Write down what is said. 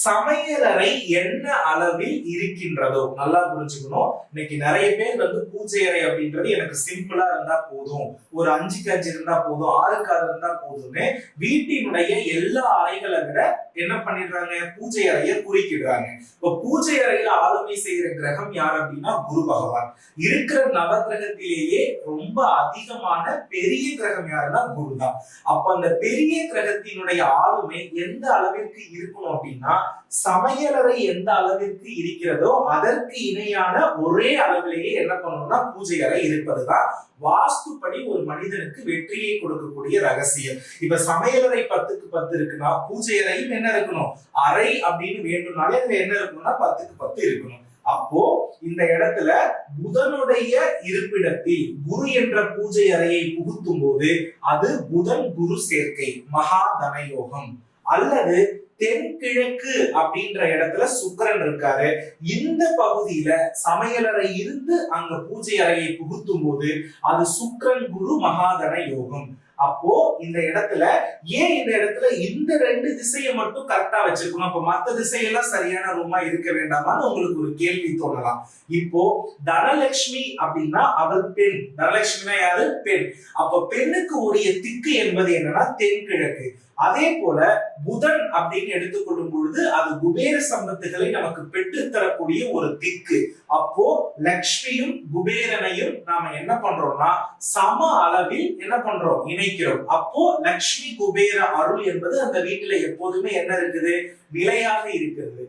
சமையலறை என்ன அளவில் இருக்கின்றதோ நல்லா புரிஞ்சுக்கணும். இன்னைக்கு நிறைய பேர் வந்து பூஜை அறை அப்படின்றது எனக்கு சிம்பிளா இருந்தா போதும். ஒரு அஞ்சுக்கு அஞ்சு இருந்தா போதும் ஆறுக்கு ஆறு இருந்தா போதும்னு வீட்டினுடைய எல்லா அறைகளை விட என்ன பண்ணிடுறாங்க? பூஜை அறையை குறிக்கிடுறாங்க. இப்ப பூஜை அறையில ஆளுமை செய்கிற கிரகம் யார் அப்படின்னா குரு பகவான். இருக்கிற நவகிரகத்திலேயே ரொம்ப அதிகமான பெரிய கிரகம் யாருன்னா குரு தான். அப்ப அந்த பெரிய கிரகத்தினுடைய ஆளுமை எந்த அளவிற்கு இருக்கணும் அப்படின்னா சமையலறை எந்த அளவிற்கு இருக்கிறதோ அதற்கு இணையான ஒரே அளவிலேயே என்ன பண்ணணும்னா பூஜை அறை இருப்பதுதான் வாஸ்துப்படி ஒரு மனிதனுக்கு வெற்றியை கொடுக்கக்கூடிய ரகசியம். இப்ப சமையலறை பத்துக்கு பத்து இருக்குன்னா பூஜை அறையும் என்ன இருக்கணும்? அறை அப்படின்னு வேண்டும்னாலே அதுல என்ன இருக்கணும்னா பத்துக்கு பத்து இருக்கணும். அப்போ இந்த இடத்துல புதனுடைய இருப்பிடத்தில் குரு என்ற பூஜை அறையை புகுத்தும் போது அது புதன் குரு சேர்க்கை மகா தனயோகம். அல்லது தென்கிழக்கு அப்படின்ற இடத்துல சுக்கரன் இருக்காரு. இந்த பகுதியில சமையலறை இருந்து அங்க பூஜை அறையை புகுத்தும் போது அது சுக்கரன் குரு மகாதன யோகம். அப்போ இந்த இடத்துல ஏன் இந்த இடத்துல இந்த ரெண்டு திசையை மட்டும் கரெக்டா வச்சிருக்கணும்? அப்ப மத்த திசையெல்லாம் சரியான ரூமா இருக்க வேண்டாமான்னு உங்களுக்கு ஒரு கேள்வி தோணலாம். இப்போ தனலட்சுமி அப்படின்னா அவள் பெண். தனலட்சுமினா யாரு? பெண். அப்ப பெண்ணுக்கு உரிய திக்கு என்பது என்னன்னா தென்கிழக்கு அதே போல புதன் அப்படின்னு எடுத்துக்கொள்ளும் பொழுது அது குபேர சம்பத்துகளை நமக்கு பெற்றுத்தரக்கூடிய ஒரு திக்கு. அப்போ லக்ஷ்மியும் குபேரனையும் நாம என்ன பண்றோம்னா சம அளவில் என்ன பண்றோம்? இணைக்கிறோம். அப்போ லக்ஷ்மி குபேர அருள் என்பது அந்த வீட்டுல எப்போதுமே என்ன இருக்குது? நிலையாக இருக்கிறது.